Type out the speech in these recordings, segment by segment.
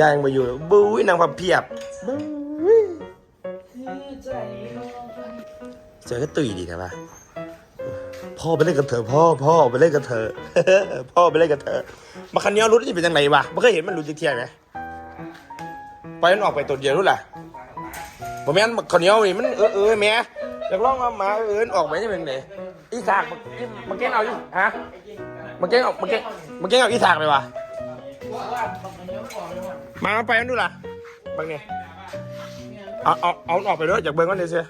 ย่างมาอยู่บุ้ยนางพับเพียบบุ้ยเจอก็ตุยดีนะปะพ่อไปเล่นกับเธอ พ่อพ่อไปเล่นกับเธอ พ่อไปเล่นกับเธอมาคันนี้รู้ที่เป็นยังไงวะไม่เคยเห็นมันรู้จะเที่ยงไหมไปมันออกไปตัวเดียวรู้ล่ะบ่แม่นคันนี้นี่มันเออเออแม่อยากลองเอาหมาเอินออกไปจะเป็นไงอีสากมันมันเก่งเอาอยู่ฮะมันเก่งเอามันเก่งมันเก่งเอาอีสากเลยวะ มาไปมันดูล่ะบางเนี่ยเอาเอาเอาออกไปด้วยจากเบิ้งกันเดี๋ยวเสีย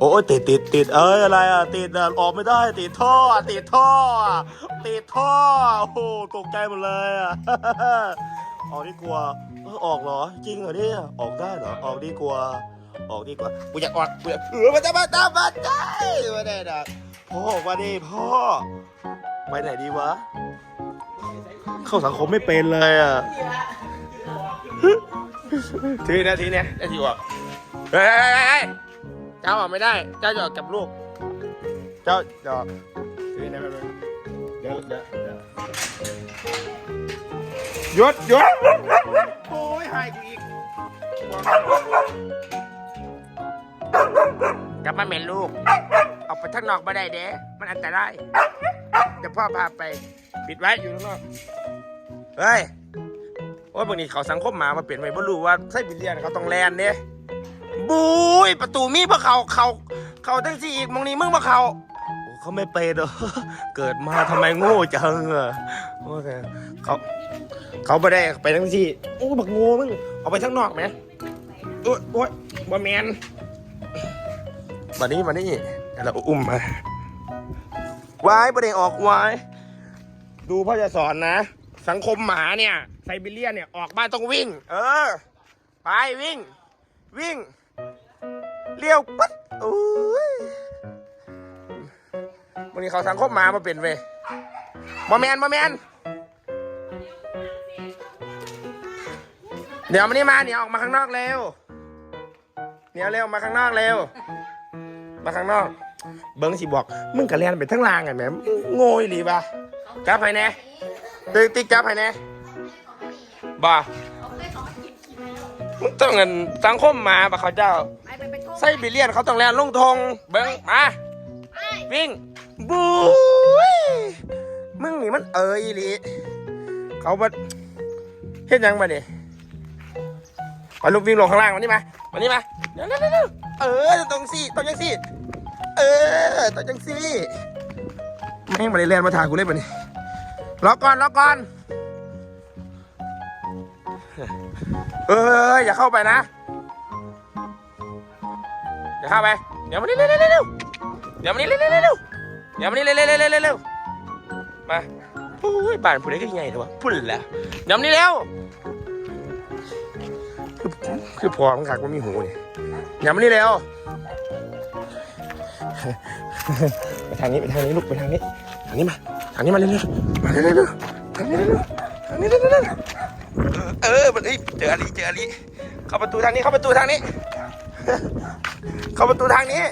โอ้ยติดติดติดเอ้ยอะไรอะติดอะออกไม่ได้ ติดท่อติดท่อติดท่อโอ้โหตกใจหมดเลยอะออกดีกว่าเออออกเหรอ จริงเหรอเนี่ยออกได้เหรอออกดีกว่าออกดีกว่ากูอยากออกกูอยากเออมาจะมาตามาได้มาได้นะพ่อมาดิพ่อไปไหนดีวะ เข้าสังคมไม่เป็นเลยอะทีนะทีเนี้ยได้ทีออกเฮ้ยเฮ้ยเฮ้ยเฮ้ยเจ้าออกไม่ได้ เจ้าจะออกกับลูก เจ้าจะออกทีนะเดี๋ยวเดี๋ยวเดี๋ยวหยุดหยุดโอ้ยหายกูอีกกลับมาเหม็นลูก ออกไปข้างนอกไม่ได้เด้ มันอันตรายเดี๋ยวพ่อพาไป ปิดไว้อยู่ข้างนอกเฮ้ยโอ้บางทีเขาสังคมหมามาเปลี่ยนไปบ่รู้ว่าไส้บิลเลียนเขาต้องแลนเนี่ยบุยประตูมีพราะเขาเขาเขาทั้งสี่อีกมองนี้มึงมาเขาโอ้เขาไม่เปเหรอเกิดมาทำไมโง่จังอะโอเคเขาเขาไม่ได้ไปทั้งสี่โอ้บักง่มึงเอาไปข้างนอกไหมโอ้ยโอ้ยบ่แมนมานี่มานี่แล้วอุ้มมาวายประเดี๋ยวออกวาย ดูพ่อจะสอนนะ สังคมหมาเนี่ยไซบีเรียนเนี่ยออกบ้านต้องวิ่ง เออ ไปวิ่ง วิ่งเลี้ยวปั๊ดโอ้ยวันนี้เขาสังคมหมามาเป็นเว้ยบอแมนบอแมนเดี๋ยวมานี่มาเดี๋ยวออกมาข้างนอกเร็วเดี๋ยวเร็วมาข้างนอกเร็ว มาข้างนอก เบิ้งสิบอก มึงกะเรียนไปทั้งลางไงแมมึงโง่อีหลีปะ จับไปแน่ติ๊กติ๊กจับไปแน่บ่ามึงต้องเงินสังคมหมาปะเขาเจ้าไปไปไปโทษไส้บิเลียนเขาต้องแลนลงทงเบิ้งมาวิ่งบูยมึงนี่มันเอออีหลีเขาบัดเฮ็ดหยังมาเนี่ยไปลูกวิ่งลงข้างล่างมานี่มามานี่มาเดี๋ยวเดี๋ยวเดี๋ยวเออตรงสี่ตรงยังสี่เออตรงยังสี่แม่งมาได้เรียนมาทางกูเลยปะนี่ รอก่อนรอก่อน เอออย่าเข้าไปนะเดี๋ยวเข้าไป เดี๋ยวมานี่เร็วเร็วเร็วเดี๋ยวมานี่เร็วเร็วเร็วเดี๋ยวมานี่เร็วเร็วเร็วเร็วมาโอ้ยบ้านผู้ใดก็ยังไงเถอะวะพุ่นแหละเดี๋ยวมานี่เร็วคือคือพอมันขาดมันมีหูเนี่ยเดี๋ยวมานี่เร็วไปทางนี้ไปทางนี้ลูกไปทางนี้ทางนี้มา ทางนี้มาเร็วเร็วมาเร็วเร็วเร็วทางนี้เร็วเร็วทางนี้เร็วเร็วเร็วเออมันเอ้ยเจออะไรเจออะไรเข้าประตูทางนี้เข้าประตูทางนี้ เข้าประตูทางนี้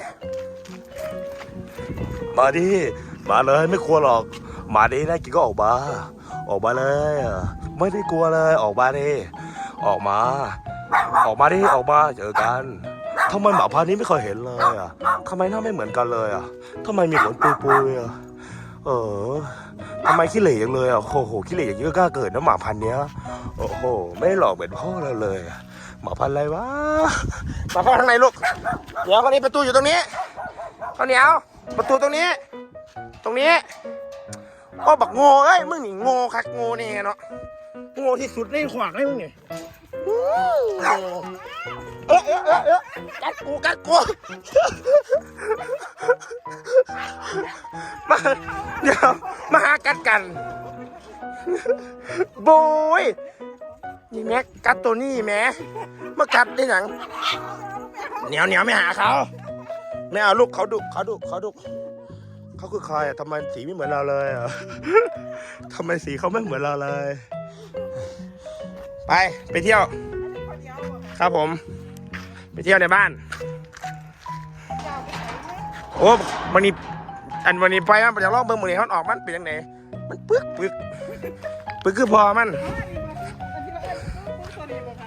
มาดิมาเลยไม่กลัวหรอก มาดินะกินก็ออกมา ออกมาเลยอะไม่ได้กลัวเลยออกมาดิออกมา ออกมาดิออกมาเจอกันทำไมหมาพันธุ์นี้ไม่เคยเห็นเลยอะทำไมหน้าไม่เหมือนกันเลยอะทำไมมีขนปุยๆอะ เออทำไมขี้เหร่จังเลยอะโอ้โหขี้เหร่อย่างนี้ก็กล้าเกิดนะหมาพันธุ์เนี้ยโอ้โหไม่หลอกเหมือนพ่อเราเลยอะหมาพันธุ์อะไรวะมาพ่อทางไหนลูกเดี๋ยวคนนี้ประตูอยู่ตรงนี้ข้าวเหนียวประตูตรงนี้ ตรงนี้โอ้บักโง่เอ้ยมึงนี่โง่คักโง่นี่เนาะโง่ที่สุดในขวากเลยมึงนี่อื้อ เออเออเออเออกัดกูกัดกูมาเดี๋ยวมาหากัดกันโบยนี่แม็กกัดตัวนี้แม่มากัดได้หนังเหนียวเหนียวไม่หาเขาไม่เอาลูกเขาดุเขาดุเขาดุเขาคือใครอะทำไมสีไม่เหมือนเราเลยอะทำไมสีเขาไม่เหมือนเราเลย ไปไปเที่ยว ครับผม ไปเที่ยวในบ้าน โอ้วันนี้อันวันนี้ไปมันไปจากรอบเบิ้งมือนี้เขาออกมันเป็นยังไงมันปึกปึกปึกคือพอมัน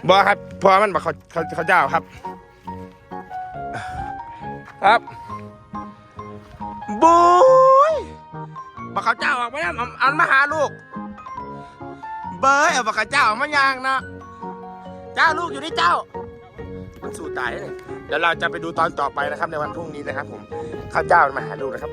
บอครับพอมันบอกเขาเขาเขาเจ้าครับ ครับบุยบอกเขาเจ้าออกมาเนี่ยเอาเอามาหาลูก เบยเอาบอกเขาเจ้าออกมายางนะเจ้าลูกอยู่ที่เจ้า มันสู้ตายเลยเดี๋ยวเราจะไปดูตอนต่อไปนะครับ ในวันพรุ่งนี้นะครับ ผมข้าวเจ้ามาหาลูกนะครับ